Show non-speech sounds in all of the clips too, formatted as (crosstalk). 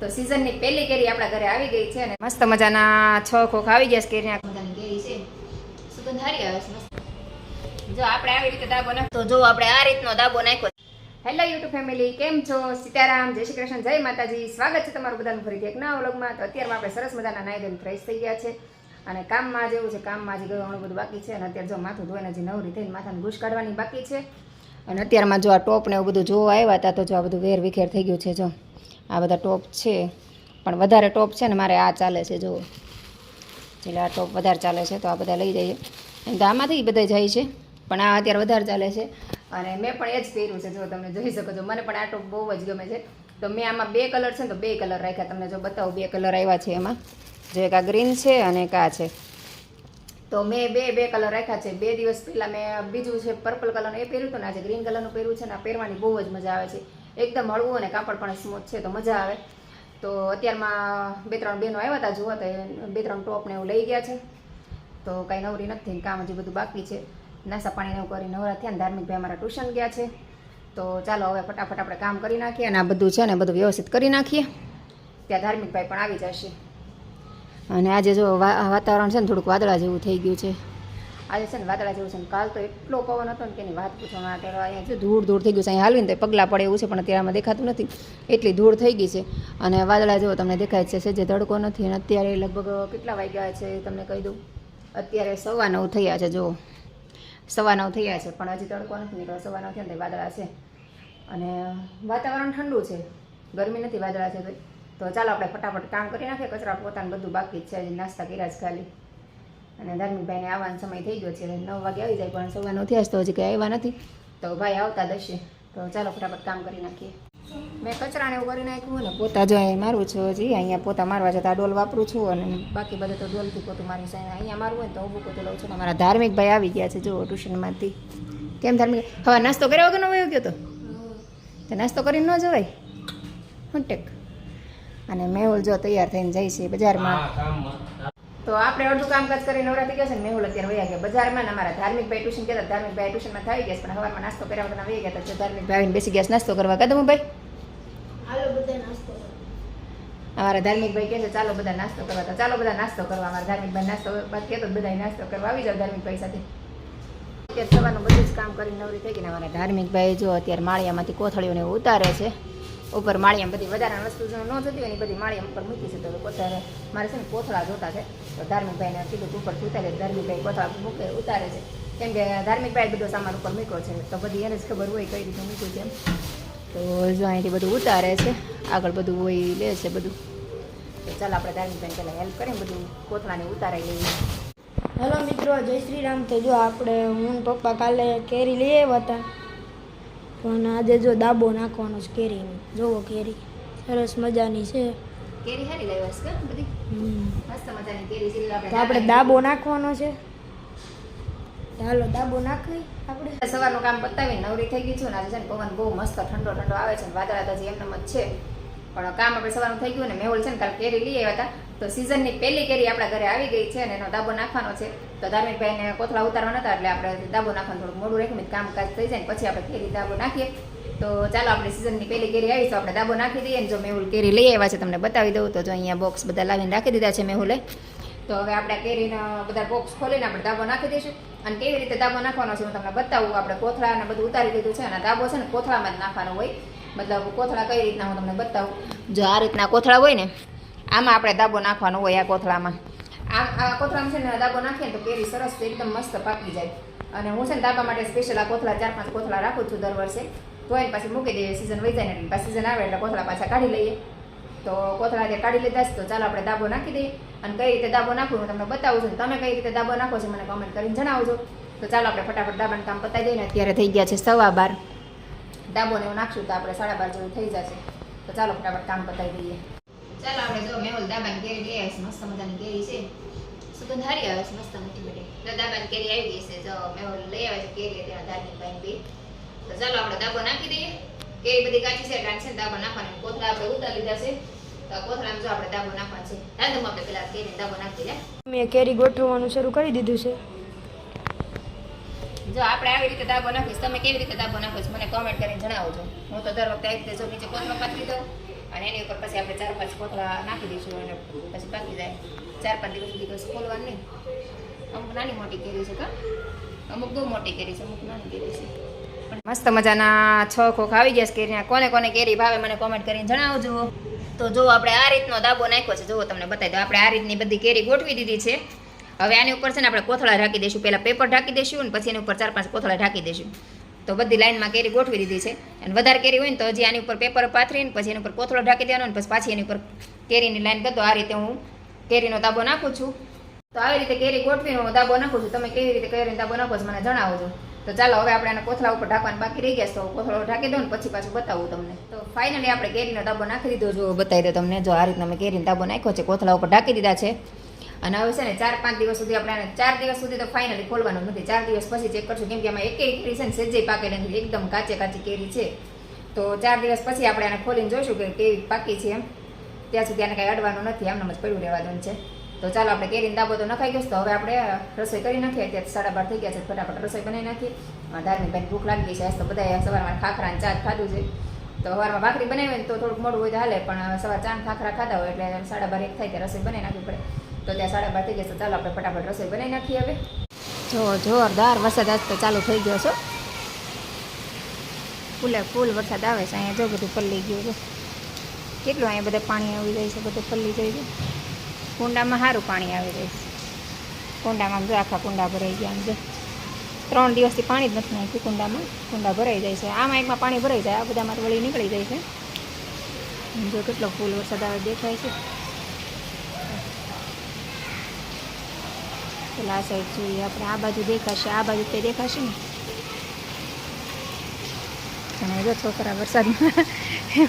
તો સિઝનની પહેલી કેરી આપણા ઘરે આવી ગઈ છે અને મસ્ત મજાના છ ખોખ આવી ગયા છે કેરીના. બધાની કેરી છે. સુગંધ હારી આવે છે મસ્ત. જો આપણે આવી રીતે દાબો નાખ તો જો આપણે આ રીતનો દાબો નાખ્યો. હેલો યુટ્યુબ ફેમિલી કેમ છો? સીતારામ જય શ્રી કૃષ્ણ જય માતાજી. સ્વાગત છે તમારું બધાનું ફરીથી એક નવા વ્લોગમાં. તો અત્યારમાં આપણે સરસ મજાના નાઈ ધોઈને ફ્રેશ થઈ ગયા છે. અને કામમાં જેવું છે કામમાં હજી ઘણું બધું બાકી છે. અને અત્યારે જો માથું ધોઈને હજી નવરી થઈને માથાને ગુશ કાઢવાની બાકી છે. અને અત્યારમાં જો આ ટોપ ને એવું બધું જોવા આવ્યા હતા તો જો આ બધું વેર વિખેર થઈ ગયું છે જો. આ બધા ટોપ છે. પણ વધારે ટોપ છે ને મારે આ ચાલે છે જો એટલે આ ટોપ વધારે ચાલે છે, તો આ બધા લઈ જઈએ. એમ તો આમાંથી બધા જાય છે, પણ આ અત્યારે વધારે ચાલે છે. અને મેં પણ એ જ પહેર્યું છે, જો તમે જોઈ શકો છો. મને પણ આ ટોપ બહુ જ ગમે છે. તો મેં આમાં બે કલર છે ને તો બે કલર રાખ્યા. તમને જો બતાવું, બે કલર આવ્યા છે એમાં. જો એક આ ગ્રીન છે અને એક આ છે. તો મેં બે બે કલર રાખ્યા છે. બે દિવસ પહેલાં મેં બીજું છે, પર્પલ કલરનું એ પહેર્યું હતું ને, આજે ગ્રીન કલરનું પહેર્યું છે ને, આ પહેરવાની બહુ જ મજા આવે છે. એકદમ હળવું અને કાપડ પણ સ્મૂથ છે, તો મજા આવે. તો અત્યારમાં બે ત્રણ બહેનો આવ્યા હતા જોવા, તો બે ત્રણ ટોપને એવું લઈ ગયા છે. તો કાંઈ નવરી નથી કામ હજી બધું બાકી છે. નાસ્તા પાણીને એવું કરી નવરા થયા ધાર્મિક ભાઈ અમારા ટ્યુશન ગયા છે. તો ચાલો હવે ફટાફટ આપણે કામ કરી નાખીએ અને આ બધું છે ને બધું વ્યવસ્થિત કરી નાખીએ. ત્યાં ધાર્મિક ભાઈ પણ આવી જશે. અને આજે જો વાતાવરણ છે ને થોડુંક વાદળા જેવું થઈ ગયું છે. આજે છે ને વાદળા જેવું છે ને કાલ તો એટલો પવન હતો ને કે એની વાત પૂછવા માટે અહીંયા જો ધૂળ ધૂળ થઈ ગયું છે. અહીંયા હાલવીને તો પગલાં પડે એવું છે, પણ અત્યારે દેખાતું નથી. એટલી ધૂળ થઈ ગઈ છે. અને વાદળા જેવો તમને દેખાય છે, જે તડકો નથી. અને અત્યારે લગભગ કેટલા વાગ્યા છે તમને કહી દઉં. અત્યારે સવા નવ થયા છે જો સવા નવ થયા છે, પણ હજી તડકો નથી નીકળ્યો. સવા નવ થયા ને વાદળા છે. અને વાતાવરણ ઠંડુ છે. ગરમી નથી વાદળા છે. તો ચાલો આપણે ફટાફટ કામ કરી નાખીએ. કચરા પોતાનું બધું બાકી છે. નાસ્તા કર્યા જ ખાલી. અને ધાર્મિકભાઈને આવવાનો સમય થઈ ગયો છે નવ વાગે આવી જાય, પણ સવા નવ થયા તો હજી કંઈ આવ્યા નથી. તો ભાઈ આવતા દશે. તો ચાલો ફટાફટ કામ કરી નાખીએ. મેં કચરાને એવું કરી નાખ્યું ને, પોતા જો અહીં મારું છું હજી. અહીંયા પોતા મારવા જતા ડોલ વાપરું છું અને બાકી બધે તો ડોલથી પોતું મારી છે. અહીંયા મારવું હોય તો ઊભું પોતું લઉં છું. મારા ધાર્મિક ભાઈ આવી ગયા છે જો ટ્યુશનમાંથી. કેમ ધાર્મિક? હવે નાસ્તો કર્યા વગર વયો ગયો તો? નાસ્તો કરીને ન જવાય? હંટેક અને મેહુલ જો તૈયાર થઈને જાય બજારમાં. તો આપણે અડધું કામકાજ કરી નવરાત્રી ગયા છે ને મેહુલ અત્યારે વયા ગયા. બજારમાં ને અમારા ધાર્મિક ભાઈ ટ્યુશન કહેતા ધાર્મિક ભાઈ ટ્યુશનમાં થઈ ગયા પણ હવારમાં નાસ્તો કર્યા વગર વહી ગયા. તો ધાર્મિક ભાઈ બેસી ગયા નાસ્તો કરવા કદમ ભાઈ. અમારા ધાર્મિક ભાઈ કહે છે ચાલો બધા નાસ્તો કરવા. તો ચાલો બધા નાસ્તો કરવા. અમારા ધાર્મિક ભાઈ નાસ્તો બાદ કહેતો બધા નાસ્તો કરવા. આવી જાવ ધાર્મિક ભાઈ સાથે. અત્યારે સવારનું બધું જ કામ કરીને નવરી થઈ ગઈ ને અમારા ધાર્મિક ભાઈ જો અત્યારે માળિયામાંથી કોથળીઓને ઉતારે છે. ઉપર માળિયામાં બધી વધારાની વસ્તુ ન થતી હોય એ બધી માળિયામાં ઉપર મૂકી છે. તો કોથળા મારે છે ને કોથળા જોતા છે. તો ધાર્મિક ભાઈને કીધું ઉપર ઉતારે ધાર્મિક ભાઈ કોથળા મૂકે, ઉતારે છે. કેમ કે ધાર્મિક ભાઈ બધો સામાન ઉપર મૂક્યો છે. તો બધી એને જ ખબર હોય કઈ રીતે મૂક્યું છે એમ. તો જો અહીંથી બધું ઉતારે છે. આગળ બધું હોય લે છે બધું. તો ચાલ આપણે ધાર્મિક ભાઈ પહેલાં હેલ્પ કરીને બધું કોથળાને ઉતારી લઈએ. હેલો મિત્રો, જય શ્રી રામ. તો જો આપણે હું પપ્પા કાલે કેરી લઈ આવ્યા હતા. પણ આજે જો દાબો નાખવાનો છે કેરીનો જોવો કેરી. સરસ મજાની છે. કેરી છે કે બધી? મસ્ત મજાની કેરી છે એટલે તો આપણે દાબો નાખવાનો છે. ચાલો દાબો નાખી આપણે. સવારનું કામ પતાવી નવરી થઈ ગઈ છું ને આજે છે ને પવન બહુ મસ્ત ઠંડો ઠંડો આવે છે વાદળા તો હજી એમનેમ જ છે. પણ કામ આપણે સવારનું થઈ ગયું ને મેહુલ છે ને કાલે કેરી લઈ આવ્યા હતા. તો સિઝનની પહેલી કેરી આપણા ઘરે આવી ગઈ છે અને એનો દાબો નાખવાનો છે. તો ધાર્મિકભાઈને કોથળા ઉતારવાના હતા એટલે આપણે દાબો નાખવાનું થોડું મોડું રાખ્યું કામકાજ થઈ જાય પછી આપણે કેરી દાબો નાખીએ. તો ચાલો આપણે સિઝનની પહેલી કેરી આવી, તો આપણે દાબો નાખી દઈએ ને જો મેહુલ કેરી લઈ આવ્યા છે તમને બતાવી દઉં, તો જો અહીંયા બોક્સ બધા લાવીને રાખી દીધા છે મેહુલે. તો હવે આપણે કેરીના બધા બોક્સ ખોલીને આપણે દાબો નાખી દઈશું. અને કેવી રીતે દાબો નાખવાનો છે હું તમને બતાવું. આપણે કોથળા અને બધું ઉતારી દીધું છે અને દાબો છે ને કોથળામાં જ નાખવાનો હોય. મતલબ કોથળા કઈ રીતના હું તમને બતાવું. જો આ રીતના કોથળા હોય ને આમાં આપણે દાબો નાખવાનો હોય આ કોથળામાં. આ આ કોથળામાં છે ને દાબો નાખીએ તો કેરી સરસ એકદમ મસ્ત પાકી જાય. અને હું છે ને દાબા માટે સ્પેશિયલ આ કોથળા, ચાર પાંચ કોથળા રાખું છું દર વર્ષે. તો એને પાછી મૂકી દઈએ સિઝન વહી જાય એટલે સિઝન આવે એટલે કોથળા પાછા કાઢી લઈએ. તો કોથળા જે કાઢી લીધા છે, તો ચાલો આપણે દાબો નાખી દઈએ. અને કઈ રીતે દાબો નાખવું હું તમને બતાવું છું. તમે કઈ રીતે દાબો નાખો છો મને કોમેન્ટ કરીને જણાવજો. તો ચાલો આપણે ફટાફટ દાબાનું કામ પતાવી દઈએ ને અત્યારે થઈ ગયા છે સવા બાર. દાબોને એવું નાખશું તો આપણે સાડા બાર જેવું થઈ જશે. તો ચાલો ફટાફટ કામ પતાવી દઈએ. ચાલો આપણે જો મેહુલ દાબાની કેરી લઈ આવીશ મસ્ત મજાની કેરી છે. સુગંધ આવે છે મસ્ત મીઠી મીઠી. તો દાબાની કેરી આવી ગઈ છે જો મેહુલ લઈ આવે છે કેરી તેના દાદી ભાઈ બી તો ચાલો આપણે દાબો નાખી દઈએ. કેરી બધી કાચી છે કાચી છે ને દાબો નાખવાની. કોથળા આપણે ઉતારી લીધા છે. તો કોથળામાં જો આપણે દાબો નાખવા છે. પેલા કેરી દાબો નાખી દે મેં કેરી ગોઠવવાનું શરૂ કરી દીધું છે. જો આપણે આવી રીતે દાબો નાખીશ તમે કેવી રીતે દાબો નાખો છો મને કોમેન્ટ કરીને જણાવજો. હું તો દર વખતે આવી રીતે જો નીચે કોથળો પાથરી દઉં. અને એની ઉપર પછી આપણે ચાર પાંચ કોથળા નાખી દઈશું અને પછી પાકી જાય. ચાર પાંચ દિવસ સુધી કશું ખોલવાનું અમુક નાની મોટી કેરી છે કા? અમુક બહુ મોટી કેરી છે, અમુક નાની કેરી છે. મસ્ત મજાના છ ખોખ આવી ગયા છે કેરીના કોને કોને કેરી ભાવે મને કોમેન્ટ કરીને જણાવજો. તો જો આપણે આ રીતનો દાબો નાખ્યો છે, જુઓ તમને બતાવી દો આપણે આ રીતની બધી કેરી ગોઠવી દીધી છે. હવે આની ઉપર છે ને આપણે કોથળા ઢાંકી દઈશું. પહેલાં પેપર ઢાંકી દઈશું અને પછી એની ઉપર ચાર પાંચ કોથળા ઢાંકી દઈશું. તો બધી લાઇનમાં કેરી ગોઠવી દીધી છે. અને વધારે કેરી હોય ને તો હજી આની ઉપર પેપર પાથરીને પછી એની ઉપર કોથળો ઢાંકી દેવાનો પછી પાછી એની ઉપર કેરીની લાઈન કરતો આ રીતે હું કેરીનો દાબો નાખું છું. તો આવી રીતે કેરી ગોઠવીને હું દાબો નાખું છું. તમે કેવી રીતે કેરીનો દાબો નાખો છો મને જણાવજો. તો ચાલો, હવે આપણે આને કોથળા ઉપર ઢાંકવાનું બાકી રહી ગયા છે. તો કોથળો ઢાંકી દઉં ને પછી પાછું બતાવું તમને. તો ફાઇનલી આપણે કેરીનો દાબો નાખી દીધો. જો બતાવી દો તમને, જો આ રીતના મેં કેરીનો દાબો નાખ્યો છે, કોથળા ઉપર ઢાંકી દીધા છે. અને હવે છે ને ચાર પાંચ દિવસ સુધી આપણે ચાર દિવસ સુધી તો ફાઇનલી ખોલવાનું નથી. ચાર દિવસ પછી ચેક કરશું કેમ કે આમાં એક કેરી છે ને સજ્જે પાકેલી નથી. એકદમ કાચે કાચી કેરી છે. તો ચાર દિવસ પછી આપણે આને ખોલીને જોઈશું કે કેવી પાકી છે એમ. ત્યાં સુધી આને કાંઈ અડવાનું નથી. આમને જ પડ્યું રહેવાનું છે. તો ચાલો આપણે કેરીને દાબો તો નખાઈ ગયો તો હવે આપણે રસોઈ કરી નાખીએ. અત્યારે સાડા બાર થઈ ગયા છે. ફટાફટ રસોઈ બનાવી નાખીએ. ધાર્મિક ભાઈ ભૂખ લાગી ગઈ છે. તો બધા સવારમાં ખાખરા ચા ખાધું છે. તો સવારમાં ભાખરી બનાવી તો થોડુંક મોડું હોય તો હાલે. પણ સવાર ચા ખાખરા ખાધા હોય એટલે સાડા બાર એક થાય ત્યારે રસોઈ બનાવી નાખવી પડે. તો ત્યાં સાડા બાર થઈ ચાલો આપણે ફટાફટ રસોઈ બનાવી નાખીએ હવે. જો, જોરદાર વરસાદ આજ તો ચાલુ થઈ ગયો છો. ફૂલે ફૂલ વરસાદ આવે છે. અહીંયા જો બધું પલ્લી ગયું છે. કેટલું અહીંયા બધા પાણી આવી જાય છે? બધું પલ્લી જાય છે. કુંડામાં સારું પાણી આવી જાય છે. કુંડામાં જો આખા કુંડા ભરાઈ ગયા આમ જો ત્રણ દિવસથી પાણી જ નથી નાખ્યું કુંડામાં. કુંડા ભરાઈ જાય છે. આમાં એકમાં પાણી ભરાઈ જાય. આ બધામાં વળી નીકળી જાય છે. જો કેટલો ફૂલ વરસાદ આવે, દેખાય છે. પેલા સાઈડ જોઈએ આપણે આ બાજુ દેખાશે, આ બાજુ તે દેખાશે ને? અને જો છોકરા વરસાદમાં,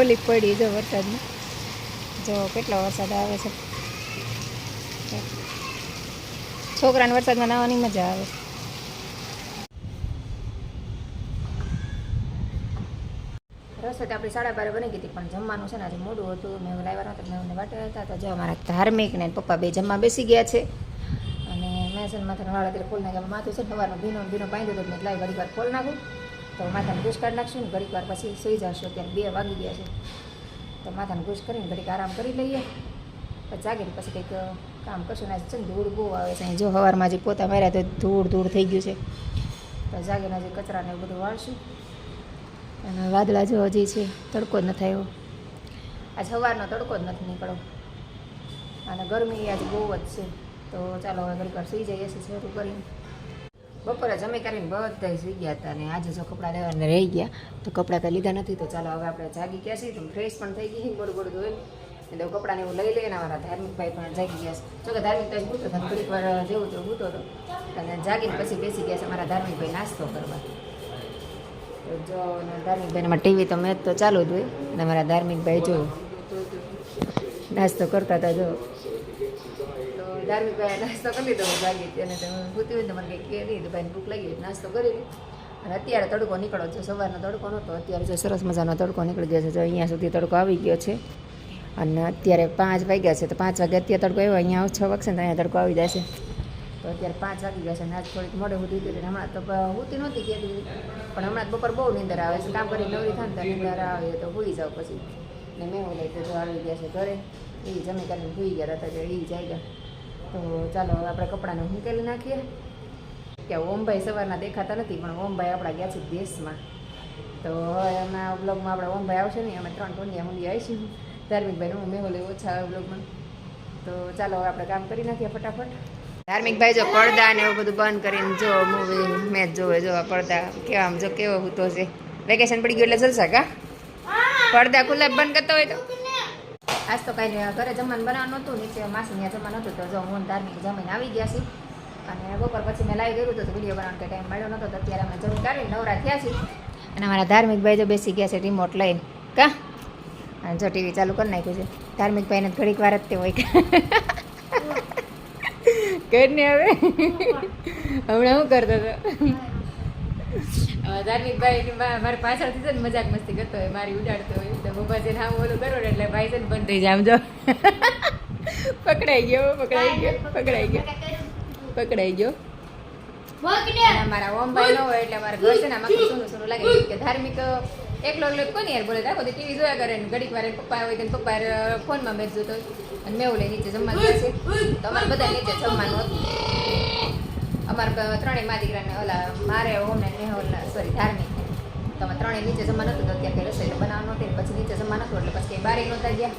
ઓલી પડી જો વરસાદમાં. જો કેટલો વરસાદ આવે છે. છોકરાને વરસાદમાં નાહવાની મજા આવે. રસોઈ તો આપણી સાડા બારે બની ગઈ હતી, પણ જમવાનું છે ને આજે મોડું હતું. મેં લાવ્યા નહોતા, મેં વાટે હતા. તો જો અમારા ધાર્મિક ને પપ્પા બે જમવા બેસી ગયા છે. મેં છે માથાના વાળા ત્યારે ખોલ નાખ્યા માથું છે સવારનો ભીનો ભીનો બાંધ્યો હતો એટલે લાવી ઘડીક વાર ખોલ નાખું. તો માથાને ઘૂસ કાઢી નાખશું ને ઘડીક વાર પછી સુઈ જશું, અત્યારે બે વાગી ગયા છે. તો માથાને ઘૂસ કરીને ઘડીક આરામ કરી લઈએ. પછી જાગીને પછી કંઈક કામ કરશું ને છે ધૂળ બહુ આવે છે. જો સવારમાં જે પોતા માર્યા તો ધૂળ ધૂળ થઈ ગયું છે. તો જાગીને જે કચરાને એવું બધું વાળશું. અને વાદળા જો હજી છે, તડકો જ નથી આવ્યો. આજ સવારનો તડકો જ નથી નીકળ્યો. અને ગરમી આજે બહુ જ છે. તો ચાલો હવે ઘર સુઈ જઈએ છીએ શરૂ કરીને બપોરે જમી કરીને બધા સુઈ ગયા હતા અને આજે જો કપડાં લેવાને રહી ગયા, તો કપડાં કંઈ લીધા નથી, તો ચાલો હવે આપણે જાગી ગયા છીએ, તો ફ્રેશ પણ થઈ ગઈ ગોળ ગોળ ધોઈ એટલે કપડાને એવું લઈ લઈને અમારા ધાર્મિક ભાઈ પણ જાગી ગયા છે. જો કે ધાર્મિક ભાઈ ભૂતો હતો થોડીક વાર જેવું તો ભૂતો હતો અને જાગીને પછી બેસી ગયા છે અમારા ધાર્મિક ભાઈ નાસ્તો કરવા. તો જો ધાર્મિક ભાઈમાં ટીવી તો મેચ તો ચાલુ જ હોય. અને અમારા ધાર્મિક ભાઈ જો નાસ્તો કરતા હતા, જો તો ધાર્મિક ભાઈ નાસ્તો કરી લીધો હતી અને ભૂતી હોય મને કંઈ કહે નહીં ભાઈને ભૂખ લાગી નાસ્તો કરી લી અને અત્યારે તડકો નીકળો છે સવારનો તડકો નહોતો અત્યારે જો સરસ મજાનો તડકો નીકળી ગયો છે જો અહીંયા સુધી તડકો આવી ગયો છે અને અત્યારે પાંચ વાગ્યા છે તો પાંચ વાગે અત્યારે તડકો આવ્યો અહીંયા છ વાગશે ને અહીંયા તડકો આવી જાય છે તો અત્યારે પાંચ વાગી ગયા છે અને આજ થોડીક મોડે સુધી હતી હમણાં તો હોતી નહોતી કહેતી પણ હમણાં બપોર બહુ નીંદર આવે છે કામ કરી નવરી થાય ને તો નીંદર આવે તો ભૂલી જાવ પછી ને મેં લઈ તો આવી ગયા છે ઘરે એ જમી કરીને ભૂઈ ગયા હતા એ જાય ગયા તો ચાલો હવે આપણે કપડાને મૂકેલી નાખીએ. કે ઓમભાઈ સવારના દેખાતા નથી પણ ઓમભાઈ આપણા ગયા છે દેશમાં. તો હવે એમના બ્લોગમાં આપણે ઓમભાઈ આવશે નહીં અમે ત્રણ ટોંડિયા મૂલી આવીશું ધાર્મિકભાઈ હું મેં ઓલે ઓછા બ્લોગમાં તો ચાલો હવે આપણે કામ કરી નાખીએ ફટાફટ. ધાર્મિકભાઈ જો પડદા ને એવું બધું બંધ કરીને જો મૂવી મેચ જોવે જો પડદા કેવા આમ જો કેવો હૂતો છે. વેકેશન પડી ગયું એટલે જલસા કા? પડદા ખુલ્લા બંધ કરતો હોય તો? આજ તો કાંઈ ઘરે જમવાનું બનાવવાનું નહોતું નીચે માસી ત્યાં જમવાનું નહોતું તો જો હું ધાર્મિક જમીને આવી ગયા છીએ. અને બપોર પછી મેં લાવી કર્યું હતું તો વીડિયો બનાવવાનો ટાઈમ મળ્યો નહોતો તો અત્યારે અમે જમી કાઢી નવરા થયા છીએ. અને અમારા ધાર્મિક ભાઈ જો બેસી ગયા છે રિમોટ લઈને. કા? અને જો ટીવી ચાલુ કરી નાખ્યું છે. ધાર્મિક ભાઈને ઘડીક વાર જ તે હોય. (laughs) કરીને હવે. હમણાં શું કરતો હતો? ધાર્મિક ભાઈ મારી પાછળથી છે ને મજાક મસ્તી કરતો હોય, મારી ઉડાડતો હોય. તો પપ્પા છે આમ ઓલું કરો એટલે ભાઈ છે ને બંધ થઈ જાય, આમ જો. (laughs) પકડાઈ ગયો પકડાઈ ગયો પકડાઈ ગયો પકડાઈ ગયો. મારા ઓમભાઈ ન હોય એટલે મારા ઘર છે ને આમાં સોનું સોનું લાગે. કે ધાર્મિક એકલો એકલો તો કોની યાર બોલે? તો ટીવી જોયા કરે ને ઘડીક વાર પપ્પા હોય તો પપ્પા ફોનમાં મેચ જોતો અને મેં ઓલે નીચે જમવાનું છે. તમારે બધા નીચે જમવાનું હતું. અમારે ત્રણેય મા દીકરાને ઓલા મારે ઓને નેહોલ સોરી ધાર્મિક. તો અમે ત્રણેય નીચે જમવાનું હતું તો અત્યારે કંઈ રસોઈ બનાવવાનું નહોતી, ને પછી નીચે જમા નહોતું, એટલે પછી કંઈ બારે નહોતા ગયા.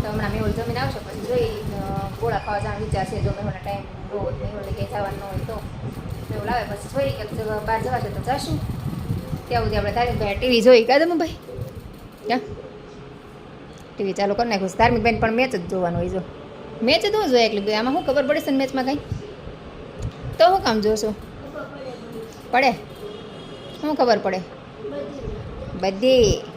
તો હમણાં મેહુલ જમીને આવશે, પછી જોઈ ગોળા ખાવા જવાનો વિચાર છે, જો મેહુલને ટાઈમ બહુ મેહુલને ક્યાંય જવાનું હોય તો. મેહુલ આવે, પછી જોઈ, કે બહાર બહાર જવાશે તો જશું. ત્યાં સુધી આપણે ધાર્મિક ભાઈ ટીવી જોઈ કાદમ ભાઈ? ક્યાં? ટીવી ચાલુ કરી નાખ્યું છે. ધાર્મિક બેન પણ મેચ જ જોવાનું હોય, જો. મેચ જ હું જોઈએ એટલે આમાં શું ખબર પડે છે ને મેચમાં કાંઈ? તો શું કામ જોશું પડે? શું ખબર પડે? બધી.